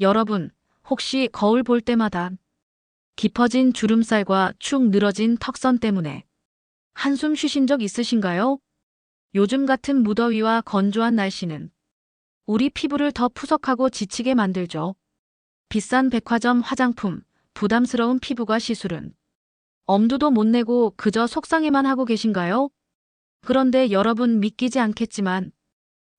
여러분, 혹시 거울 볼 때마다 깊어진 주름살과 축 늘어진 턱선 때문에 한숨 쉬신 적 있으신가요? 요즘 같은 무더위와 건조한 날씨는 우리 피부를 더 푸석하고 지치게 만들죠. 비싼 백화점 화장품, 부담스러운 피부과 시술은 엄두도 못 내고 그저 속상해만 하고 계신가요? 그런데 여러분 믿기지 않겠지만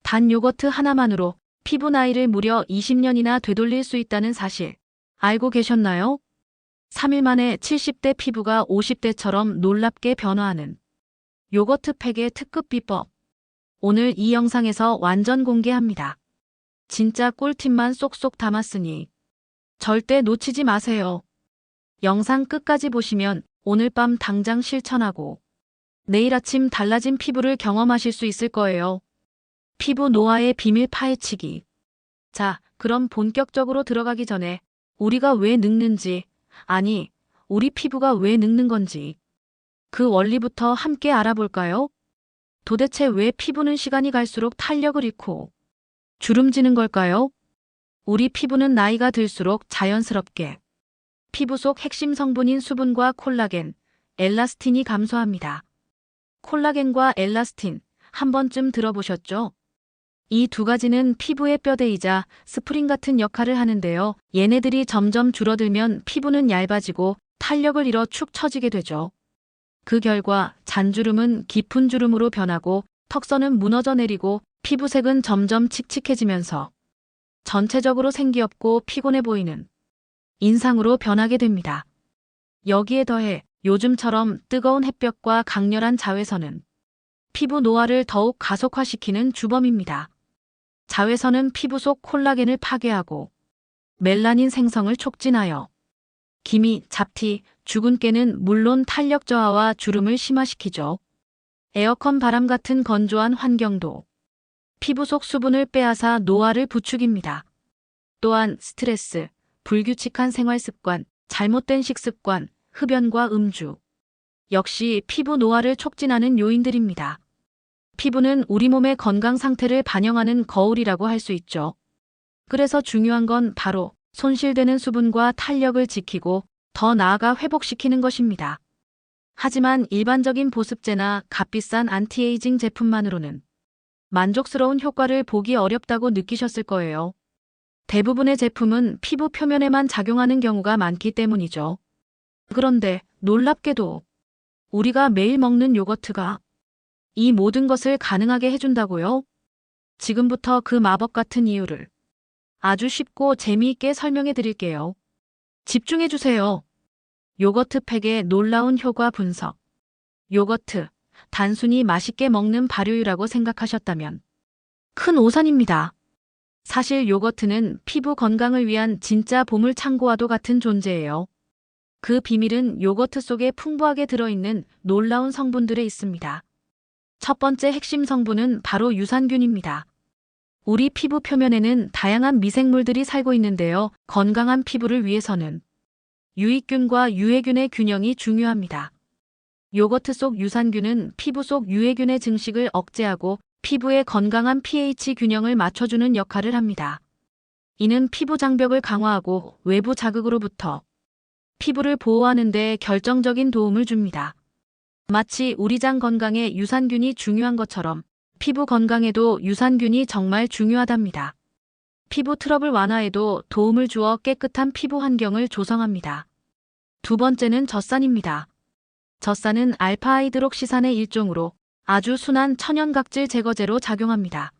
단 요거트 하나만으로 피부 나이를 무려 20년이나 되돌릴 수 있다는 사실 알고 계셨나요? 3일 만에 70대 피부가 50대처럼 놀랍게 변화하는 요거트 팩의 특급 비법. 오늘 이 영상에서 완전 공개합니다. 진짜 꿀팁만 쏙쏙 담았으니 절대 놓치지 마세요. 영상 끝까지 보시면 오늘 밤 당장 실천하고 내일 아침 달라진 피부를 경험하실 수 있을 거예요. 피부 노화의 비밀 파헤치기. 자, 그럼 본격적으로 들어가기 전에 우리가 왜 늙는지, 아니, 우리 피부가 왜 늙는 건지 그 원리부터 함께 알아볼까요? 도대체 왜 피부는 시간이 갈수록 탄력을 잃고 주름지는 걸까요? 우리 피부는 나이가 들수록 자연스럽게 피부 속 핵심 성분인 수분과 콜라겐, 엘라스틴이 감소합니다. 콜라겐과 엘라스틴 한 번쯤 들어보셨죠? 이 두 가지는 피부의 뼈대이자 스프링 같은 역할을 하는데요. 얘네들이 점점 줄어들면 피부는 얇아지고 탄력을 잃어 축 처지게 되죠. 그 결과 잔주름은 깊은 주름으로 변하고 턱선은 무너져 내리고 피부색은 점점 칙칙해지면서 전체적으로 생기없고 피곤해 보이는 인상으로 변하게 됩니다. 여기에 더해 요즘처럼 뜨거운 햇볕과 강렬한 자외선은 피부 노화를 더욱 가속화시키는 주범입니다. 자외선은 피부 속 콜라겐을 파괴하고 멜라닌 생성을 촉진하여 기미, 잡티, 죽은 깨는 물론 탄력 저하와 주름을 심화시키죠. 에어컨 바람 같은 건조한 환경도 피부 속 수분을 빼앗아 노화를 부추깁니다. 또한 스트레스, 불규칙한 생활 습관, 잘못된 식습관, 흡연과 음주. 역시 피부 노화를 촉진하는 요인들입니다. 피부는 우리 몸의 건강 상태를 반영하는 거울이라고 할 수 있죠. 그래서 중요한 건 바로 손실되는 수분과 탄력을 지키고 더 나아가 회복시키는 것입니다. 하지만 일반적인 보습제나 값비싼 안티에이징 제품만으로는 만족스러운 효과를 보기 어렵다고 느끼셨을 거예요. 대부분의 제품은 피부 표면에만 작용하는 경우가 많기 때문이죠. 그런데 놀랍게도 우리가 매일 먹는 요거트가 이 모든 것을 가능하게 해준다고요? 지금부터 그 마법 같은 이유를 아주 쉽고 재미있게 설명해 드릴게요. 집중해 주세요. 요거트 팩의 놀라운 효과 분석. 요거트, 단순히 맛있게 먹는 발효유라고 생각하셨다면 큰 오산입니다. 사실 요거트는 피부 건강을 위한 진짜 보물 창고와도 같은 존재예요. 그 비밀은 요거트 속에 풍부하게 들어있는 놀라운 성분들에 있습니다. 첫 번째 핵심 성분은 바로 유산균입니다. 우리 피부 표면에는 다양한 미생물들이 살고 있는데요. 건강한 피부를 위해서는 유익균과 유해균의 균형이 중요합니다. 요거트 속 유산균은 피부 속 유해균의 증식을 억제하고 피부의 건강한 pH 균형을 맞춰주는 역할을 합니다. 이는 피부 장벽을 강화하고 외부 자극으로부터 피부를 보호하는 데 결정적인 도움을 줍니다. 마치 우리 장 건강에 유산균이 중요한 것처럼 피부 건강에도 유산균이 정말 중요하답니다. 피부 트러블 완화에도 도움을 주어 깨끗한 피부 환경을 조성합니다. 두 번째는 젖산입니다. 젖산은 알파하이드록시산의 일종으로 아주 순한 천연각질 제거제로 작용합니다.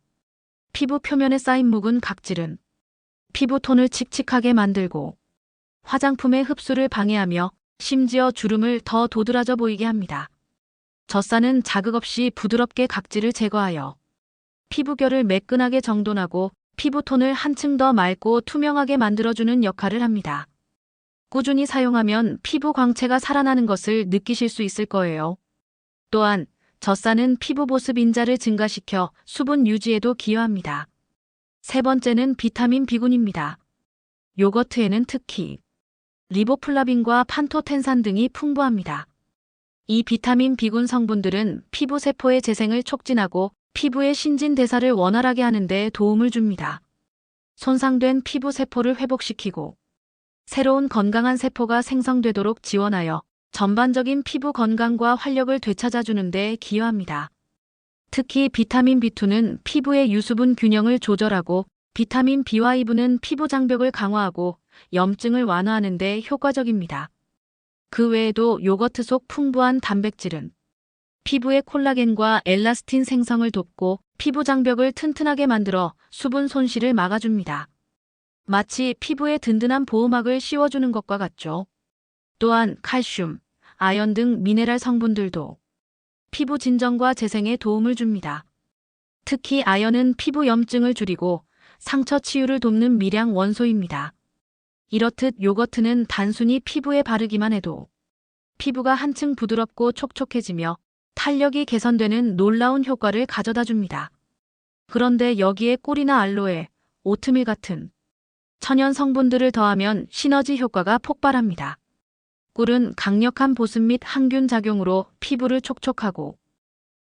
피부 표면에 쌓인 묵은 각질은 피부 톤을 칙칙하게 만들고 화장품의 흡수를 방해하며 심지어 주름을 더 도드라져 보이게 합니다. 젖산은 자극 없이 부드럽게 각질을 제거하여 피부결을 매끈하게 정돈하고 피부톤을 한층 더 맑고 투명하게 만들어주는 역할을 합니다. 꾸준히 사용하면 피부 광채가 살아나는 것을 느끼실 수 있을 거예요. 또한 젖산은 피부 보습 인자를 증가시켜 수분 유지에도 기여합니다. 세 번째는 비타민 B군입니다. 요거트에는 특히 리보플라빈과 판토텐산 등이 풍부합니다. 이 비타민 B군 성분들은 피부 세포의 재생을 촉진하고 피부의 신진대사를 원활하게 하는 데 도움을 줍니다. 손상된 피부 세포를 회복시키고 새로운 건강한 세포가 생성되도록 지원하여 전반적인 피부 건강과 활력을 되찾아주는 데 기여합니다. 특히 비타민 B2는 피부의 유수분 균형을 조절하고 비타민 B와 E분은 피부 장벽을 강화하고 염증을 완화하는 데 효과적입니다. 그 외에도 요거트 속 풍부한 단백질은 피부의 콜라겐과 엘라스틴 생성을 돕고 피부 장벽을 튼튼하게 만들어 수분 손실을 막아줍니다. 마치 피부에 든든한 보호막을 씌워주는 것과 같죠. 또한 칼슘, 아연 등 미네랄 성분들도 피부 진정과 재생에 도움을 줍니다. 특히 아연은 피부 염증을 줄이고 상처 치유를 돕는 미량 원소입니다. 이렇듯 요거트는 단순히 피부에 바르기만 해도 피부가 한층 부드럽고 촉촉해지며 탄력이 개선되는 놀라운 효과를 가져다 줍니다. 그런데 여기에 꿀이나 알로에, 오트밀 같은 천연 성분들을 더하면 시너지 효과가 폭발합니다. 꿀은 강력한 보습 및 항균 작용으로 피부를 촉촉하고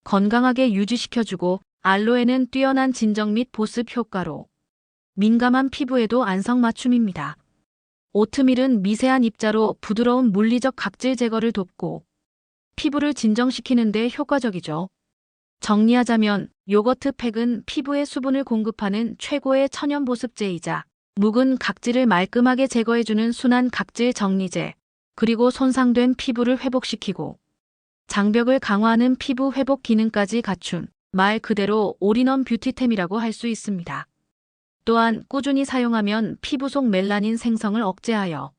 건강하게 유지시켜주고 알로에는 뛰어난 진정 및 보습 효과로 민감한 피부에도 안성맞춤입니다. 오트밀은 미세한 입자로 부드러운 물리적 각질 제거를 돕고 피부를 진정시키는 데 효과적이죠. 정리하자면 요거트 팩은 피부에 수분을 공급하는 최고의 천연 보습제이자 묵은 각질을 말끔하게 제거해주는 순한 각질 정리제, 그리고 손상된 피부를 회복시키고 장벽을 강화하는 피부 회복 기능까지 갖춘 말 그대로 올인원 뷰티템이라고 할 수 있습니다. 또한 꾸준히 사용하면 피부 속 멜라닌 생성을 억제하여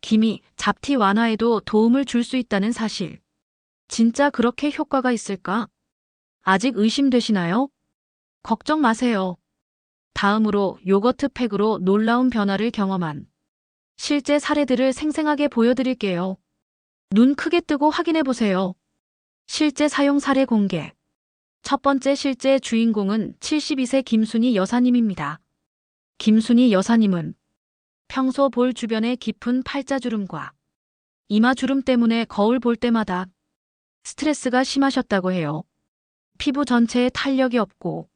기미, 잡티 완화에도 도움을 줄 수 있다는 사실. 진짜 그렇게 효과가 있을까? 아직 의심되시나요? 걱정 마세요. 다음으로 요거트 팩으로 놀라운 변화를 경험한 실제 사례들을 생생하게 보여드릴게요. 눈 크게 뜨고 확인해 보세요. 실제 사용 사례 공개. 첫 번째 실제 주인공은 72세 김순희 여사님입니다. 김순희 여사님은 평소 볼 주변에 깊은 팔자주름과 이마주름 때문에 거울 볼 때마다 스트레스가 심하셨다고 해요. 피부 전체에 탄력이 없고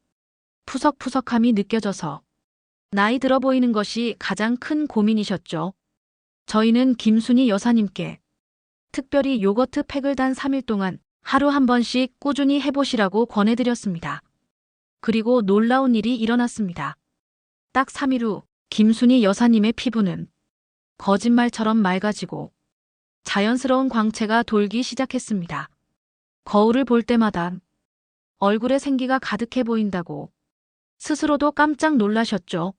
푸석푸석함이 느껴져서 나이 들어 보이는 것이 가장 큰 고민이셨죠. 저희는 김순희 여사님께 특별히 요거트 팩을 단 3일 동안 하루 한 번씩 꾸준히 해보시라고 권해드렸습니다. 그리고 놀라운 일이 일어났습니다. 딱 3일 후 김순희 여사님의 피부는 거짓말처럼 맑아지고 자연스러운 광채가 돌기 시작했습니다. 거울을 볼 때마다 얼굴에 생기가 가득해 보인다고 스스로도 깜짝 놀라셨죠.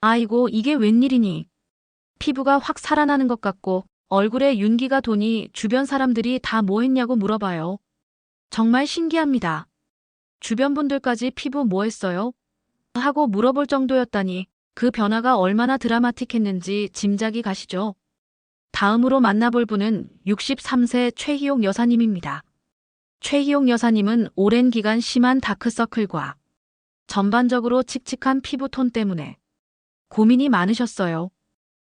아이고, 이게 웬일이니? 피부가 확 살아나는 것 같고 얼굴에 윤기가 도니 주변 사람들이 다 뭐 했냐고 물어봐요. 정말 신기합니다. 주변 분들까지 피부 뭐 했어요? 하고 물어볼 정도였다니 그 변화가 얼마나 드라마틱했는지 짐작이 가시죠? 다음으로 만나볼 분은 63세 최희옥 여사님입니다. 최희옥 여사님은 오랜 기간 심한 다크서클과 전반적으로 칙칙한 피부톤 때문에 고민이 많으셨어요.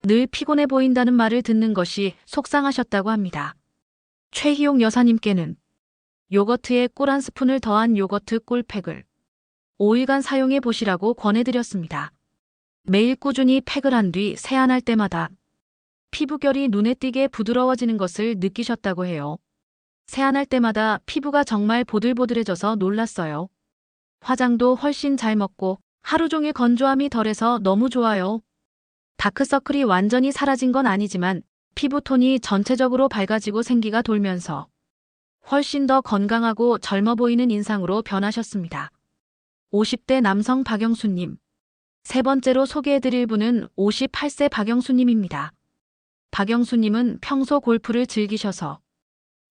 늘 피곤해 보인다는 말을 듣는 것이 속상하셨다고 합니다. 최희용 여사님께는 요거트에 꿀 한 스푼을 더한 요거트 꿀팩을 5일간 사용해 보시라고 권해드렸습니다. 매일 꾸준히 팩을 한 뒤 세안할 때마다 피부결이 눈에 띄게 부드러워지는 것을 느끼셨다고 해요. 세안할 때마다 피부가 정말 보들보들해져서 놀랐어요. 화장도 훨씬 잘 먹고 하루 종일 건조함이 덜해서 너무 좋아요. 다크서클이 완전히 사라진 건 아니지만 피부톤이 전체적으로 밝아지고 생기가 돌면서 훨씬 더 건강하고 젊어 보이는 인상으로 변하셨습니다. 50대 남성 박영수님. 세 번째로 소개해드릴 분은 58세 박영수님입니다. 박영수님은 평소 골프를 즐기셔서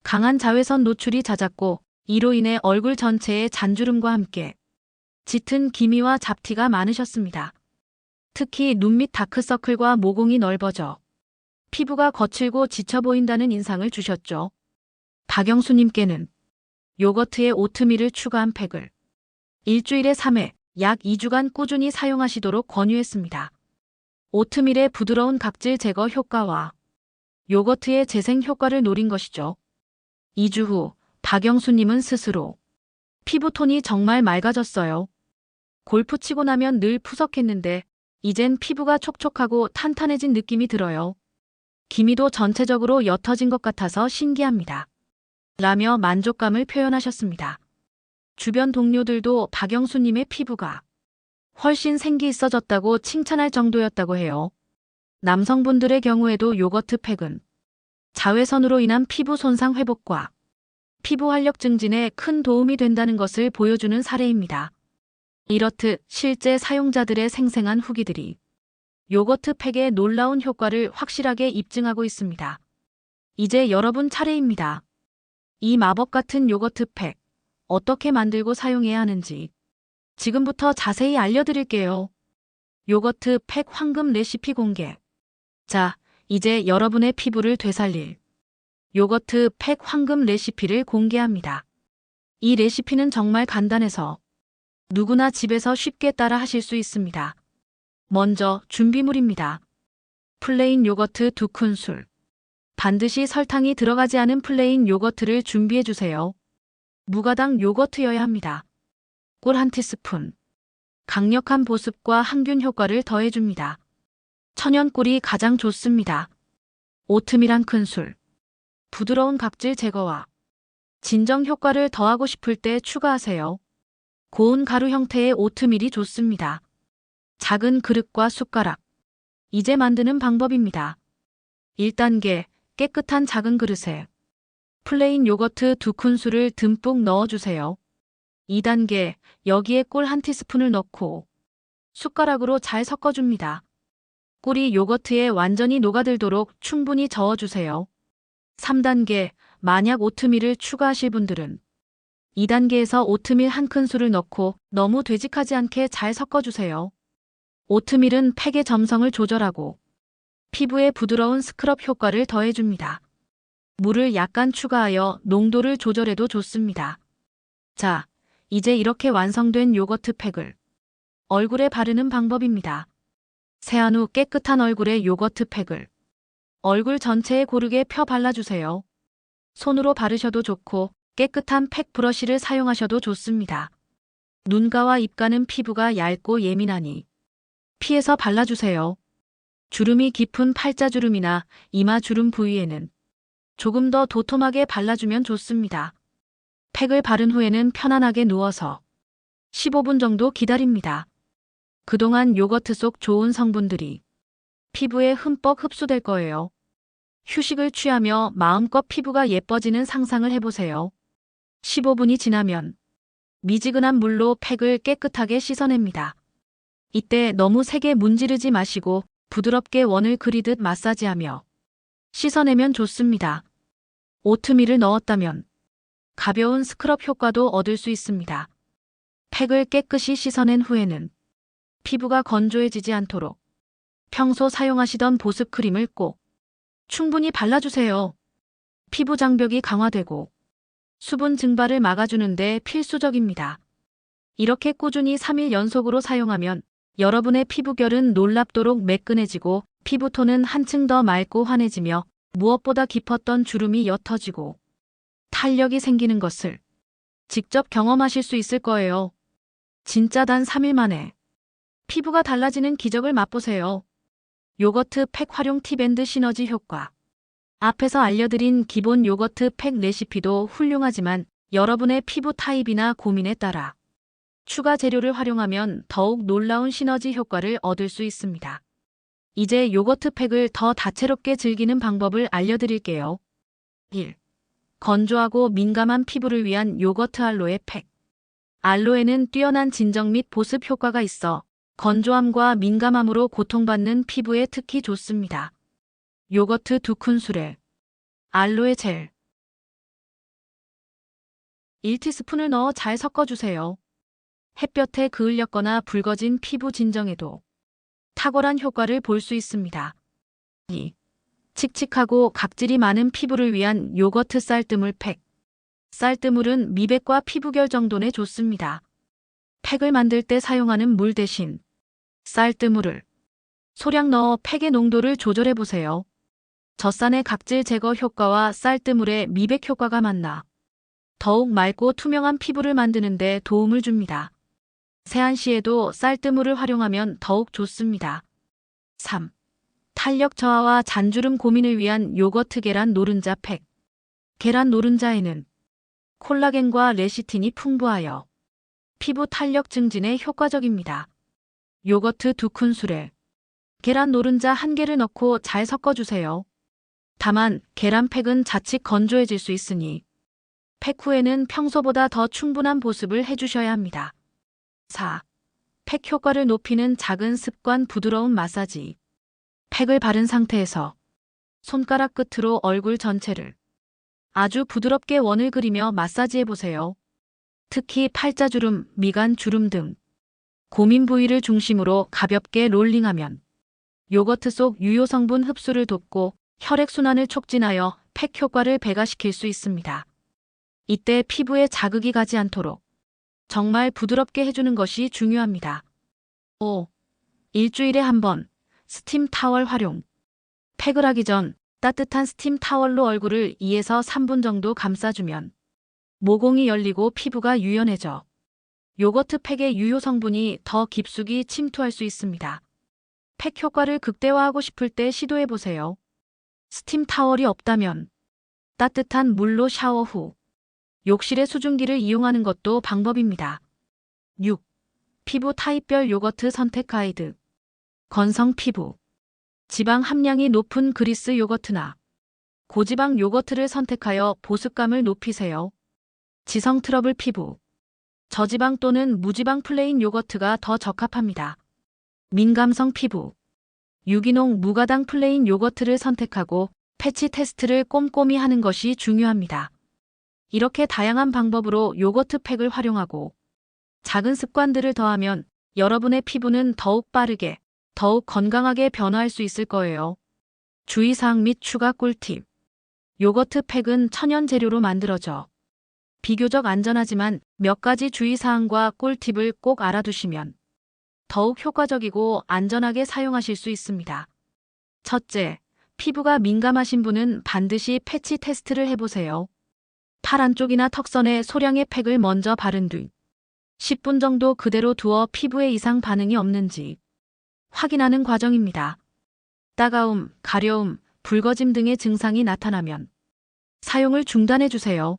강한 자외선 노출이 잦았고 이로 인해 얼굴 전체에 잔주름과 함께 짙은 기미와 잡티가 많으셨습니다. 특히 눈 밑 다크서클과 모공이 넓어져 피부가 거칠고 지쳐 보인다는 인상을 주셨죠. 박영수님께는 요거트에 오트밀을 추가한 팩을 일주일에 3회 약 2주간 꾸준히 사용하시도록 권유했습니다. 오트밀의 부드러운 각질 제거 효과와 요거트의 재생 효과를 노린 것이죠. 2주 후 박영수님은 스스로 피부톤이 정말 맑아졌어요. 골프 치고 나면 늘 푸석했는데 이젠 피부가 촉촉하고 탄탄해진 느낌이 들어요. 기미도 전체적으로 옅어진 것 같아서 신기합니다. 라며 만족감을 표현하셨습니다. 주변 동료들도 박영수님의 피부가 훨씬 생기 있어졌다고 칭찬할 정도였다고 해요. 남성분들의 경우에도 요거트 팩은 자외선으로 인한 피부 손상 회복과 피부 활력 증진에 큰 도움이 된다는 것을 보여주는 사례입니다. 이렇듯 실제 사용자들의 생생한 후기들이 요거트 팩의 놀라운 효과를 확실하게 입증하고 있습니다. 이제 여러분 차례입니다. 이 마법 같은 요거트 팩 어떻게 만들고 사용해야 하는지 지금부터 자세히 알려드릴게요. 요거트 팩 황금 레시피 공개. 자, 이제 여러분의 피부를 되살릴 요거트 팩 황금 레시피를 공개합니다. 이 레시피는 정말 간단해서 누구나 집에서 쉽게 따라 하실 수 있습니다. 먼저 준비물입니다. 플레인 요거트 2큰술. 반드시 설탕이 들어가지 않은 플레인 요거트를 준비해 주세요. 무가당 요거트여야 합니다. 꿀 한 티스푼. 강력한 보습과 항균 효과를 더해줍니다. 천연꿀이 가장 좋습니다. 오트밀 한 큰술. 부드러운 각질 제거와 진정 효과를 더하고 싶을 때 추가하세요. 고운 가루 형태의 오트밀이 좋습니다. 작은 그릇과 숟가락. 이제 만드는 방법입니다. 1단계 깨끗한 작은 그릇에 플레인 요거트 2큰술을 듬뿍 넣어주세요. 2단계 여기에 꿀 한 티스푼을 넣고 숟가락으로 잘 섞어줍니다. 꿀이 요거트에 완전히 녹아들도록 충분히 저어주세요. 3단계 만약 오트밀을 추가하실 분들은 2단계에서 오트밀 한 큰술을 넣고 너무 되직하지 않게 잘 섞어주세요. 오트밀은 팩의 점성을 조절하고 피부에 부드러운 스크럽 효과를 더해줍니다. 물을 약간 추가하여 농도를 조절해도 좋습니다. 자, 이제 이렇게 완성된 요거트 팩을 얼굴에 바르는 방법입니다. 세안 후 깨끗한 얼굴에 요거트 팩을 얼굴 전체에 고르게 펴 발라주세요. 손으로 바르셔도 좋고 깨끗한 팩 브러쉬를 사용하셔도 좋습니다. 눈가와 입가는 피부가 얇고 예민하니 피해서 발라주세요. 주름이 깊은 팔자주름이나 이마주름 부위에는 조금 더 도톰하게 발라주면 좋습니다. 팩을 바른 후에는 편안하게 누워서 15분 정도 기다립니다. 그동안 요거트 속 좋은 성분들이 피부에 흠뻑 흡수될 거예요. 휴식을 취하며 마음껏 피부가 예뻐지는 상상을 해보세요. 15분이 지나면 미지근한 물로 팩을 깨끗하게 씻어냅니다. 이때 너무 세게 문지르지 마시고 부드럽게 원을 그리듯 마사지하며 씻어내면 좋습니다. 오트밀을 넣었다면 가벼운 스크럽 효과도 얻을 수 있습니다. 팩을 깨끗이 씻어낸 후에는 피부가 건조해지지 않도록 평소 사용하시던 보습 크림을 꼭 충분히 발라주세요. 피부 장벽이 강화되고 수분 증발을 막아주는데 필수적입니다. 이렇게 꾸준히 3일 연속으로 사용하면 여러분의 피부결은 놀랍도록 매끈해지고 피부톤은 한층 더 맑고 환해지며 무엇보다 깊었던 주름이 옅어지고 탄력이 생기는 것을 직접 경험하실 수 있을 거예요. 진짜 단 3일 만에 피부가 달라지는 기적을 맛보세요. 요거트 팩 활용 팁앤드 시너지 효과. 앞에서 알려드린 기본 요거트 팩 레시피도 훌륭하지만 여러분의 피부 타입이나 고민에 따라 추가 재료를 활용하면 더욱 놀라운 시너지 효과를 얻을 수 있습니다. 이제 요거트 팩을 더 다채롭게 즐기는 방법을 알려드릴게요. 1. 건조하고 민감한 피부를 위한 요거트 알로에 팩. 알로에는 뛰어난 진정 및 보습 효과가 있어 건조함과 민감함으로 고통받는 피부에 특히 좋습니다. 요거트 2큰술에 알로에 젤 1티스푼을 넣어 잘 섞어주세요. 햇볕에 그을렸거나 붉어진 피부 진정에도 탁월한 효과를 볼 수 있습니다. 2. 칙칙하고 각질이 많은 피부를 위한 요거트 쌀뜨물 팩. 쌀뜨물은 미백과 피부결 정돈에 좋습니다. 팩을 만들 때 사용하는 물 대신 쌀뜨물을 소량 넣어 팩의 농도를 조절해 보세요. 젖산의 각질 제거 효과와 쌀뜨물의 미백 효과가 만나 더욱 맑고 투명한 피부를 만드는 데 도움을 줍니다. 세안 시에도 쌀뜨물을 활용하면 더욱 좋습니다. 3. 탄력 저하와 잔주름 고민을 위한 요거트 계란 노른자 팩. 계란 노른자에는 콜라겐과 레시틴이 풍부하여 피부 탄력 증진에 효과적입니다. 요거트 2큰술에 계란 노른자 1개를 넣고 잘 섞어주세요. 다만 계란 팩은 자칫 건조해질 수 있으니 팩 후에는 평소보다 더 충분한 보습을 해주셔야 합니다. 4. 팩 효과를 높이는 작은 습관 부드러운 마사지. 팩을 바른 상태에서 손가락 끝으로 얼굴 전체를 아주 부드럽게 원을 그리며 마사지해 보세요. 특히 팔자주름, 미간 주름 등 고민 부위를 중심으로 가볍게 롤링하면 요거트 속 유효 성분 흡수를 돕고 혈액순환을 촉진하여 팩 효과를 배가시킬 수 있습니다. 이때 피부에 자극이 가지 않도록 정말 부드럽게 해주는 것이 중요합니다. 5. 일주일에 한 번 스팀 타월 활용. 팩을 하기 전 따뜻한 스팀 타월로 얼굴을 2에서 3분 정도 감싸주면 모공이 열리고 피부가 유연해져 요거트 팩의 유효 성분이 더 깊숙이 침투할 수 있습니다. 팩 효과를 극대화하고 싶을 때 시도해 보세요. 스팀 타월이 없다면 따뜻한 물로 샤워 후 욕실의 수증기를 이용하는 것도 방법입니다. 6. 피부 타입별 요거트 선택 가이드. 건성 피부. 지방 함량이 높은 그리스 요거트나 고지방 요거트를 선택하여 보습감을 높이세요. 지성 트러블 피부. 저지방 또는 무지방 플레인 요거트가 더 적합합니다. 민감성 피부. 유기농 무가당 플레인 요거트를 선택하고 패치 테스트를 꼼꼼히 하는 것이 중요합니다. 이렇게 다양한 방법으로 요거트 팩을 활용하고 작은 습관들을 더하면 여러분의 피부는 더욱 빠르게, 더욱 건강하게 변화할 수 있을 거예요. 주의사항 및 추가 꿀팁. 요거트 팩은 천연 재료로 만들어져 비교적 안전하지만 몇 가지 주의사항과 꿀팁을 꼭 알아두시면 더욱 효과적이고 안전하게 사용하실 수 있습니다. 첫째, 피부가 민감하신 분은 반드시 패치 테스트를 해보세요. 팔 안쪽이나 턱선에 소량의 팩을 먼저 바른 뒤 10분 정도 그대로 두어 피부에 이상 반응이 없는지 확인하는 과정입니다. 따가움, 가려움, 붉어짐 등의 증상이 나타나면 사용을 중단해 주세요.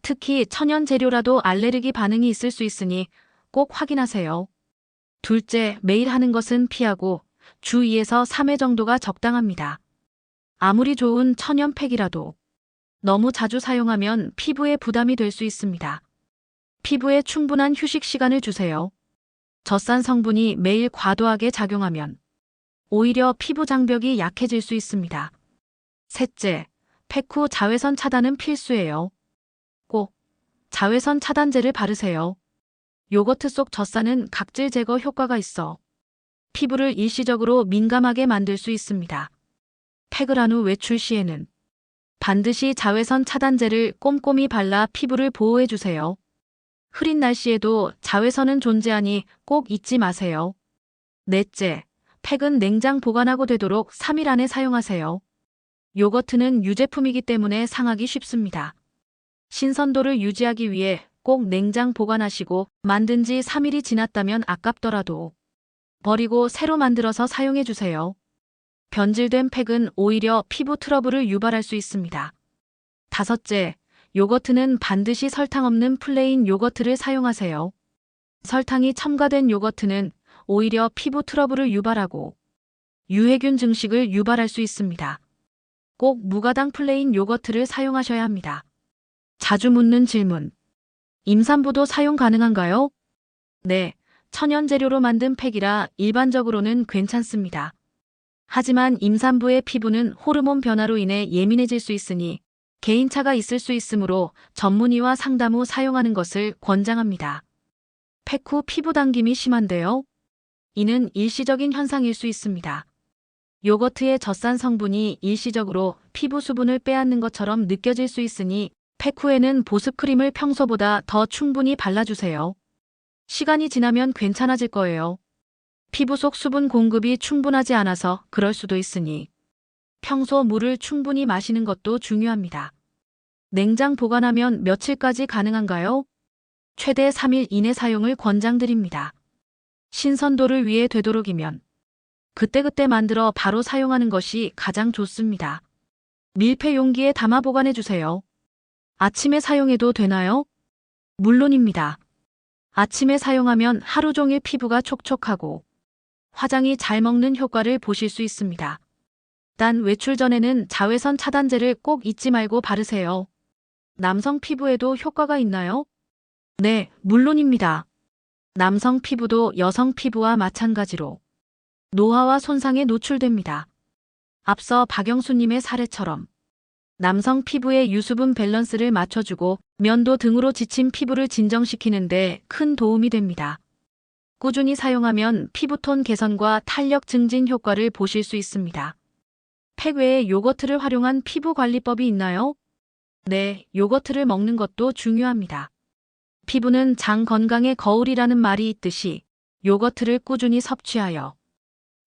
특히 천연 재료라도 알레르기 반응이 있을 수 있으니 꼭 확인하세요. 둘째, 매일 하는 것은 피하고 주 2에서 3회 정도가 적당합니다. 아무리 좋은 천연 팩이라도 너무 자주 사용하면 피부에 부담이 될 수 있습니다. 피부에 충분한 휴식 시간을 주세요. 젖산 성분이 매일 과도하게 작용하면 오히려 피부 장벽이 약해질 수 있습니다. 셋째, 팩후 자외선 차단은 필수예요. 꼭 자외선 차단제를 바르세요. 요거트 속 젖산은 각질 제거 효과가 있어 피부를 일시적으로 민감하게 만들 수 있습니다. 팩을 한 후 외출 시에는 반드시 자외선 차단제를 꼼꼼히 발라 피부를 보호해 주세요. 흐린 날씨에도 자외선은 존재하니 꼭 잊지 마세요. 넷째, 팩은 냉장 보관하고 되도록 3일 안에 사용하세요. 요거트는 유제품이기 때문에 상하기 쉽습니다. 신선도를 유지하기 위해 꼭 냉장 보관하시고 만든 지 3일이 지났다면 아깝더라도 버리고 새로 만들어서 사용해 주세요. 변질된 팩은 오히려 피부 트러블을 유발할 수 있습니다. 다섯째, 요거트는 반드시 설탕 없는 플레인 요거트를 사용하세요. 설탕이 첨가된 요거트는 오히려 피부 트러블을 유발하고 유해균 증식을 유발할 수 있습니다. 꼭 무가당 플레인 요거트를 사용하셔야 합니다. 자주 묻는 질문. 임산부도 사용 가능한가요? 네, 천연 재료로 만든 팩이라 일반적으로는 괜찮습니다. 하지만 임산부의 피부는 호르몬 변화로 인해 예민해질 수 있으니 개인차가 있을 수 있으므로 전문의와 상담 후 사용하는 것을 권장합니다. 팩 후 피부 당김이 심한데요. 이는 일시적인 현상일 수 있습니다. 요거트의 젖산 성분이 일시적으로 피부 수분을 빼앗는 것처럼 느껴질 수 있으니 팩 후에는 보습 크림을 평소보다 더 충분히 발라주세요. 시간이 지나면 괜찮아질 거예요. 피부 속 수분 공급이 충분하지 않아서 그럴 수도 있으니 평소 물을 충분히 마시는 것도 중요합니다. 냉장 보관하면 며칠까지 가능한가요? 최대 3일 이내 사용을 권장드립니다. 신선도를 위해 되도록이면 그때그때 만들어 바로 사용하는 것이 가장 좋습니다. 밀폐 용기에 담아 보관해 주세요. 아침에 사용해도 되나요? 물론입니다. 아침에 사용하면 하루 종일 피부가 촉촉하고 화장이 잘 먹는 효과를 보실 수 있습니다. 단 외출 전에는 자외선 차단제를 꼭 잊지 말고 바르세요. 남성 피부에도 효과가 있나요? 네, 물론입니다. 남성 피부도 여성 피부와 마찬가지로 노화와 손상에 노출됩니다. 앞서 박영수님의 사례처럼 남성 피부의 유수분 밸런스를 맞춰주고 면도 등으로 지친 피부를 진정시키는데 큰 도움이 됩니다. 꾸준히 사용하면 피부톤 개선과 탄력 증진 효과를 보실 수 있습니다. 팩 외에 요거트를 활용한 피부 관리법이 있나요? 네, 요거트를 먹는 것도 중요합니다. 피부는 장 건강의 거울이라는 말이 있듯이 요거트를 꾸준히 섭취하여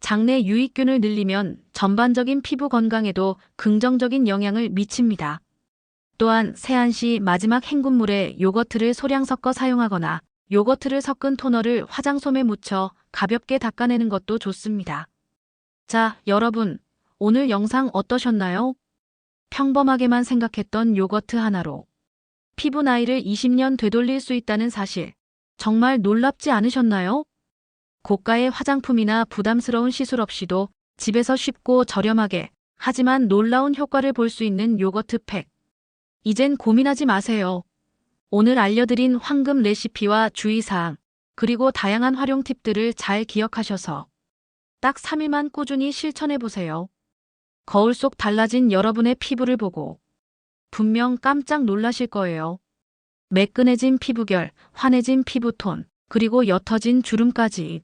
장내 유익균을 늘리면 전반적인 피부 건강에도 긍정적인 영향을 미칩니다. 또한 세안 시 마지막 헹군물에 요거트를 소량 섞어 사용하거나 요거트를 섞은 토너를 화장솜에 묻혀 가볍게 닦아내는 것도 좋습니다. 자, 여러분, 오늘 영상 어떠셨나요? 평범하게만 생각했던 요거트 하나로 피부 나이를 20년 되돌릴 수 있다는 사실, 정말 놀랍지 않으셨나요? 고가의 화장품이나 부담스러운 시술 없이도 집에서 쉽고 저렴하게 하지만 놀라운 효과를 볼 수 있는 요거트 팩. 이젠 고민하지 마세요. 오늘 알려드린 황금 레시피와 주의사항, 그리고 다양한 활용 팁들을 잘 기억하셔서 딱 3일만 꾸준히 실천해보세요. 거울 속 달라진 여러분의 피부를 보고 분명 깜짝 놀라실 거예요. 매끈해진 피부결, 환해진 피부톤, 그리고 옅어진 주름까지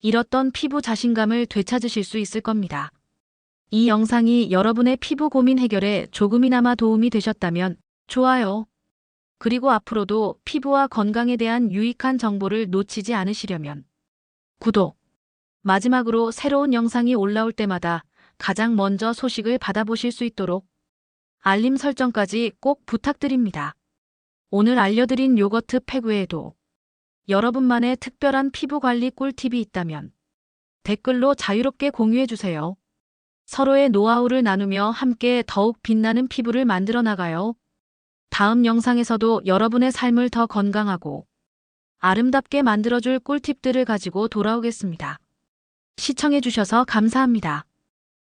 잃었던 피부 자신감을 되찾으실 수 있을 겁니다. 이 영상이 여러분의 피부 고민 해결에 조금이나마 도움이 되셨다면 좋아요. 그리고 앞으로도 피부와 건강에 대한 유익한 정보를 놓치지 않으시려면 구독. 마지막으로 새로운 영상이 올라올 때마다 가장 먼저 소식을 받아보실 수 있도록 알림 설정까지 꼭 부탁드립니다. 오늘 알려드린 요거트 팩 외에도 여러분만의 특별한 피부 관리 꿀팁이 있다면 댓글로 자유롭게 공유해주세요. 서로의 노하우를 나누며 함께 더욱 빛나는 피부를 만들어 나가요. 다음 영상에서도 여러분의 삶을 더 건강하고 아름답게 만들어줄 꿀팁들을 가지고 돌아오겠습니다. 시청해주셔서 감사합니다.